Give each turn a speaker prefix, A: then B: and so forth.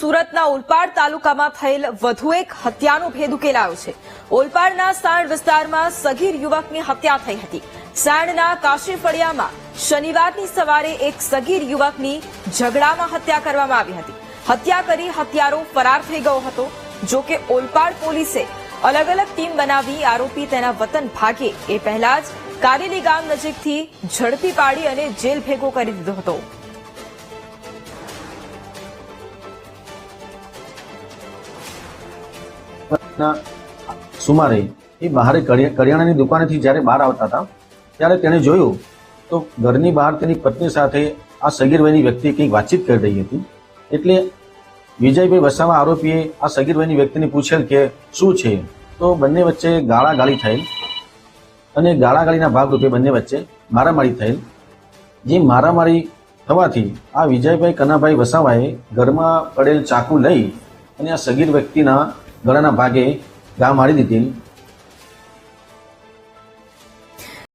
A: સુરતના ઓલપાડ તાલુકામાં થયેલ વધુ એક હત્યાનો ભેદ ઉકેલાયો છે. ઓલપાડના સાણ વિસ્તારમાં સગીર યુવકની હત્યા થઈ હતી. સાણના કાશી ફળિયામાં શનિવારની સવારે એક સગીર યુવકની ઝઘડામાં હત્યા કરવામાં આવી હતી. હત્યા કરી હત્યારો ફરાર થઈ ગયો હતો. જો કે ઓલપાડ પોલીસે અલગ અલગ ટીમ બનાવી આરોપી તેના વતન ભાગે એ પહેલા જ કારેલી ગામ નજીકથી ઝડપી પાડી અને જેલ ભેગો કરી દીધો હતો.
B: ના સુમારે એ બહાર કરિયાણાની દુકાનેથી જ્યારે બહાર આવતા હતા, ત્યારે તેણે જોયું તો ઘરની બહાર તેની પત્ની સાથે આ સગીર વયની વ્યક્તિ કંઈક વાતચીત કરી રહી હતી. એટલે વિજયભાઈ વસાવા આરોપીએ આ સગીર વયની વ્યક્તિને પૂછેલ કે શું છે? તો બંને વચ્ચે ગાળાગાળી થયેલ અને ગાળાગાળીના ભાગરૂપે બંને વચ્ચે મારામારી થયેલ. જે મારામારી થવાથી આ વિજયભાઈ કનાભાઈ વસાવાએ ઘરમાં પડેલ ચાકુ લઈ અને આ સગીર વ્યક્તિના ગળાના ભાગે ઘા મારી દીધેલ